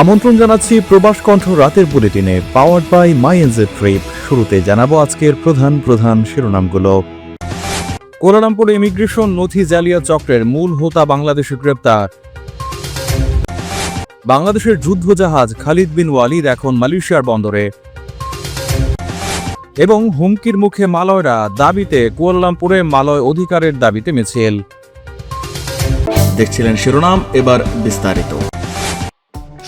আমন্ত্রণ জানাচ্ছি প্রবাস কণ্ঠ রাতের বুলেটিনে powered by my NJ trip শুরুতে জানাব আজকের প্রধান প্রধান শিরোনামগুলো। কোলালামপুর ইমিগ্রেশন নথি জালিয়া চক্রের মূল হোতা বাংলাদেশে গ্রেপ্তার। বাংলাদেশের যুদ্ধজাহাজ খালিদ বিন ওয়ালিদ এখন মালয়েশিয়ার বন্দরে। এবং হুমকির মুখে মালয়রা দাবিতে কুয়ালালামপুরে মালয় অধিকারের দাবিতে মিছিল। দেখছিলেন শিরোনাম, এবার বিস্তারিত।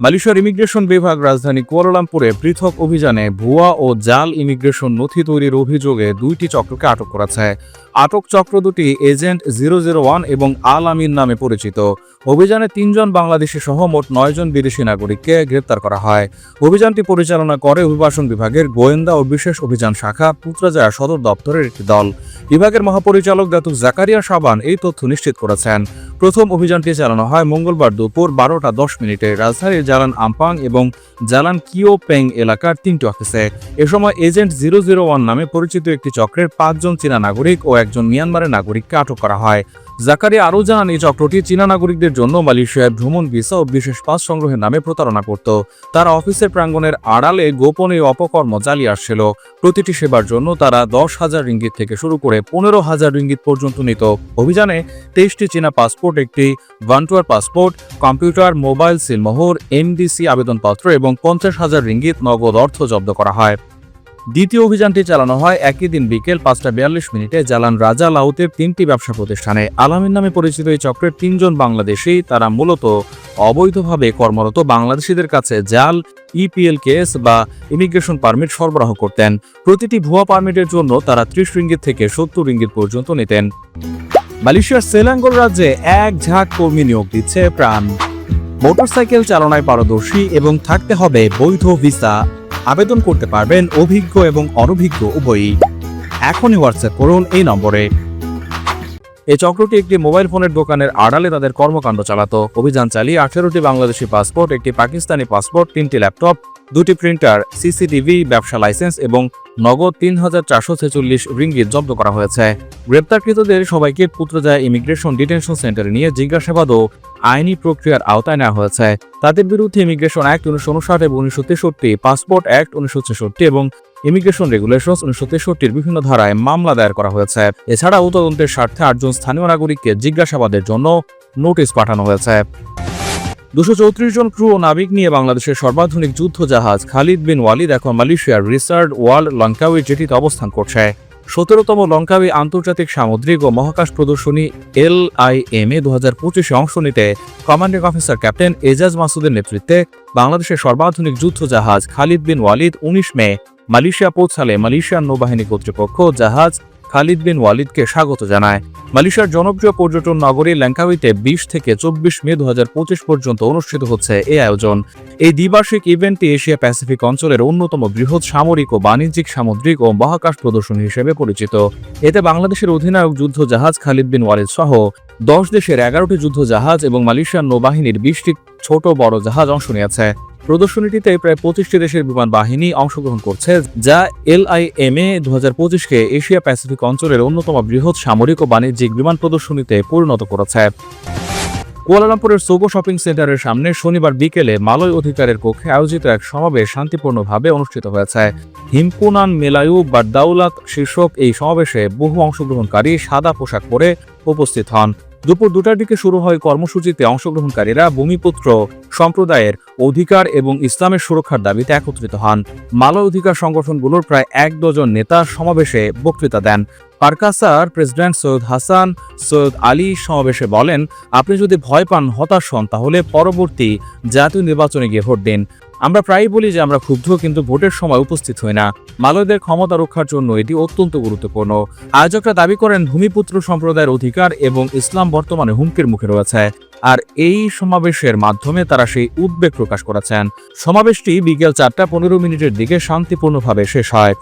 মালয়েশিয়ার ইমিগ্রেশন বিভাগ রাজধানী কুয়ালালামপুরে পৃথক অভিযানে ভুয়া ও জাল ইমিগ্রেশন নথি তৈরির অভিযোগে দুইটি চক্রকে আটক করেছে। আটক চক্র দুটি এজেন্ট জিরো জিরো ওয়ান এবং আল আমিন নামে পরিচিত। অভিযানে তিনজন বাংলাদেশি সহ মোট নয়জন বিদেশি নাগরিককে গ্রেপ্তার করা হয়। অভিযানটি পরিচালনা করে অভিবাসন বিভাগের গোয়েন্দা ও বিশেষ অভিযান শাখা পুত্রাজয়া সদর দপ্তরের একটি দল। বিভাগের মহাপরিচালক দাতুক জাকারিয়া সাবান এই তথ্য নিশ্চিত করেছেন। প্রথম অভিযানটি চালানো হয় মঙ্গলবার দুপুর বারোটা দশ মিনিটে। রাজধানীর জালান আমপাং এবং জালান কিও পেং এলাকার তিনটি অফিসে। এ সময় এজেন্ট জিরো জিরো ওয়ান নামে পরিচিত একটি চক্রের পাঁচজন চীনা নাগরিক ও একজন মিয়ানমারের নাগরিককে আটক করা হয়। জাকারিয়া আরও জানান এই চক্রটি চীনা নাগরিকদের জন্য মালয়েশিয়ায় ভ্রমণ ভিসা ও বিশেষ পাস সংগ্রহের নামে প্রতারণা করত। তারা অফিসের প্রাঙ্গণের আড়ালে গোপনে অপকর্ম চালিয়ে আসছিল। প্রতিটি সেবার জন্য তারা দশ হাজার রিঙ্গিত থেকে শুরু করে পনেরো হাজার রিঙ্গিত পর্যন্ত নিত। অভিযানে তেইশটি চীনা পাসপোর্ট, একটি ভান্টুয়ার পাসপোর্ট, কম্পিউটার, মোবাইল, সিলমোহর এমডিসি আবেদনপত্র এবং পঞ্চাশ হাজার রিঙ্গিত নগদ অর্থ জব্দ করা হয়। দ্বিতীয় অভিযানটি চালানো হয় একই দিন বিকেল পাঁচটা বিয়াল্লিশ মিনিটে জালান রাজা লাউতের তিনটি ব্যবসা প্রতিষ্ঠানে। আলামিন নামে পরিচিত এই চক্রের তিনজন বাংলাদেশি, তারা মূলত অবৈধভাবে কর্মরত বাংলাদেশিদের কাছে জাল ইপিএল কেস বা ইমিগ্রেশন পারমিট সরবরাহ করতেন। প্রতিটি ভুয়া পারমিটের জন্য তারা ত্রিশ রিঙ্গিত থেকে সত্তর রিঙ্গিত পর্যন্ত নিতেন। মালয়েশিয়ার সেলাঙ্গল রাজ্যে এক ঝাঁক কর্মী নিয়োগ দিচ্ছে প্রাণ। মোটরসাইকেল চালনায় পারদর্শী এবং থাকতে হবে বৈধ ভিসা। আবেদন করতে পারবেন অভিজ্ঞ এবং অনভিজ্ঞ উভয়ই। এখনই হোয়াটসঅ্যাপ করুন এই নম্বরে। এই চক্রটি একটি মোবাইল ফোনের দোকানের আড়ালে তাদের কর্মকাণ্ড চালাত। অভিযান চালিয়ে আঠেরোটি বাংলাদেশি পাসপোর্ট, একটি পাকিস্তানি পাসপোর্ট, তিনটি ল্যাপটপ, দুটি প্রিন্টার, সিসিটিভি, ব্যবসা লাইসেন্স এবং নগদ তিন হাজার চারশো ছেচল্লিশ রিঙ্গিত জব্দ করা হয়েছে। গ্রেপ্তারকৃতদের সবাইকে পুত্রজায় ইমিগ্রেশন ডিটেনশন সেন্টারে নিয়ে জিজ্ঞাসাবাদ ও আইনি প্রক্রিয়ার আওতায় নেওয়া হয়েছে। তাদের বিরুদ্ধে ইমিগ্রেশন অ্যাক্ট উনিশশো উনষাট এবং উনিশশো তেষট্টি পাসপোর্ট অ্যাক্ট উনিশশো ছেষট্টি এবং ইমিগ্রেশন রেগুলেশনস উনিশশো তেষট্টির বিভিন্ন ধারায় মামলা দায়ের করা হয়েছে। এছাড়াও তদন্তের স্বার্থে আটজন স্থানীয় নাগরিককে জিজ্ঞাসাবাদের জন্য নোটিশ পাঠানো হয়েছে। দুশো চৌত্রিশ জন ক্রু ও নাবিক নিয়ে বাংলাদেশের সর্বাধুনিক যুদ্ধ জাহাজ খালিদ বিন ওয়ালিদ এখন মালয়েশিয়ার রিসার্ড ওয়ার্ল্ড লঙ্কাউই জেটিতে অবস্থান করছে। সতেরোতম লঙ্কাউই আন্তর্জাতিক সামুদ্রিক ও মহাকাশ প্রদর্শনী এল আই এম এ দু হাজার পঁচিশে অংশ নিতে কমান্ডিং অফিসার ক্যাপ্টেন এজাজ মাসুদের নেতৃত্বে বাংলাদেশের সর্বাধুনিক যুদ্ধ জাহাজ খালিদ বিন ওয়ালিদ উনিশ মে মালয়েশিয়া পৌঁছালে মালয়েশিয়ার নৌবাহিনী কর্তৃপক্ষ জাহাজ খালিদ বিন ওয়ালিদকে স্বাগত জানায়। মালয়েশিয়ার জনপ্রিয় পর্যটন নগরী ল্যাঙ্কাউইতে বিশ থেকে চব্বিশ মে দু হাজার পঁচিশ পর্যন্ত অনুষ্ঠিত হচ্ছে এই আয়োজন। এই দ্বিবার্ষিক ইভেন্টটি এশিয়া প্যাসিফিক অঞ্চলের অন্যতম বৃহৎ সামরিক ও বাণিজ্যিক, সামুদ্রিক ও মহাকাশ প্রদর্শনী হিসেবে পরিচিত। এতে বাংলাদেশের অধিনায়ক যুদ্ধ জাহাজ খালিদ বিন ওয়ালিদ সহ দশ দেশের এগারোটি যুদ্ধ জাহাজ এবং মালয়েশিয়ার নৌবাহিনীর বিশটি ছোট বড় জাহাজ অংশ নিয়েছে। প্রদর্শনীটিতে প্রায় পঁচিশটি দেশের বিমান বাহিনী অংশগ্রহণ করছে, যা এল আই দু হাজার পঁচিশকে এশিয়া প্যাসিফিক অঞ্চলের অন্যতম বৃহৎ সামরিক ও বাণিজ্যিক বিমান প্রদর্শনীতে পরিণত করেছে। কুয়ালালামপুরের সোগো শপিং সেন্টারের সামনে শনিবার বিকেলে মালয় অধিকারের কক্ষে আয়োজিত এক সমাবেশ শান্তিপূর্ণভাবে অনুষ্ঠিত হয়েছে। হিমকুনান মেলায়ু বা দাউলাত শীর্ষক এই সমাবেশে বহু অংশগ্রহণকারী সাদা পোশাক পরে উপস্থিত হন। দুপুর দুটার দিকে শুরু হয় কর্মসূচিতে অংশগ্রহণকারীরা ভূমিপুত্র সম্প্রদায়ের অধিকার এবং ইসলামের সুরক্ষার দাবিতে একত্রিত হন। মালয় অধিকার সংগঠনগুলোর প্রায় এক ডজন নেতা সমাবেশে বক্তৃতা দেন। পারকাসার প্রেসিডেন্ট সৈয়দ হাসান, সৈয়দ আলী সমাবেশে বলেন, আপনি যদি ভয় পান, হতাশ হন, তাহলে পরবর্তী জাতীয় নির্বাচনে গিয়ে ভোট দিন। আমরা প্রায়ই বলি যে আমরা ক্ষুব্ধ, কিন্তু ভোটের সময় উপস্থিত হই না। মালয়দের ক্ষমতা রক্ষার জন্য এটি অত্যন্ত গুরুত্বপূর্ণ। আয়োজকরা দাবি করেন, ভূমিপুত্র সম্প্রদায়ের অধিকার এবং ইসলাম বর্তমানে হুমকির মুখে রয়েছে। আর এই সমাবেশের মাধ্যমে তারা সেই উদ্বেগ প্রকাশ করেছেন। সমাবেশটি বিকেল চারটা পনেরো মিনিটের দিকে শান্তিপূর্ণভাবে শেষ হয়।